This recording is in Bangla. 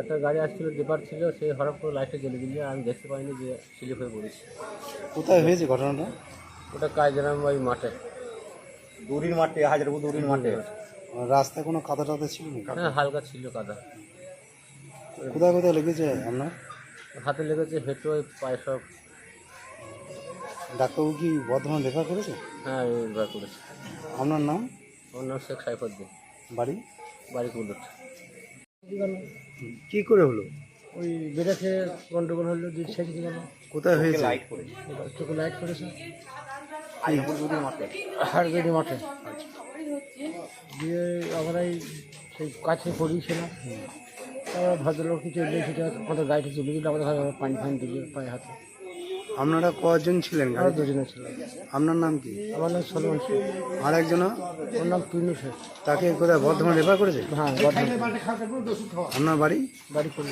একটা গাড়ি আসছিল ডিপার ছিল সেই হঠাৎ করে লাইটটা জ্বলে দিল আমি দেখতে পাইনি যে স্লিপ হয়ে পড়েছি। কোথায় হয়েছে ঘটনাটা? ওটা কাজ ওই মাঠে। দড়ির মাঠে হাজারপুর দড়ির মাঠে। রাস্তায় কোনো কাদা টাদা ছিল না হ্যাঁ হালকা ছিল কাদা। কোথায় কোথায় লেগেছে আপনার? হাতে লেগেছে হেঁটো ওই পায়ে সব। ডাক্তারবাবু কি বর্ধমান রেফার করেছে? হ্যাঁ করেছে। আপনার নাম? ওর নাম শেখ সাইফুদ্দিন বাড়ি? বাড়ি কুলুট কি করে হলো? ওই বেড়েছে গন্ডগোল হলো কোথায় হয়েছে? লাইট করে চোখে লাইট করেছে। মাঠে। মাঠে। দিয়ে আমরা এই সেই কাছে পড়িয়েছিলাম। তারপর ভদ্রলোক কিছু আমাদের গাড়িটা চলে গেলে আমাদের পানি ফানি দিকে পায়ে হাতে। আপনারা কজন ছিলেন দুজনে ছিল আপনার নাম কি? আমার নাম সলমান শেখ। আর একজন ওর নাম পিনু শেখ। তাকে কোথায় বর্ধমান রেফার করেছে? হ্যাঁ বর্ধমান। আপনার বাড়ি? বাড়ি করল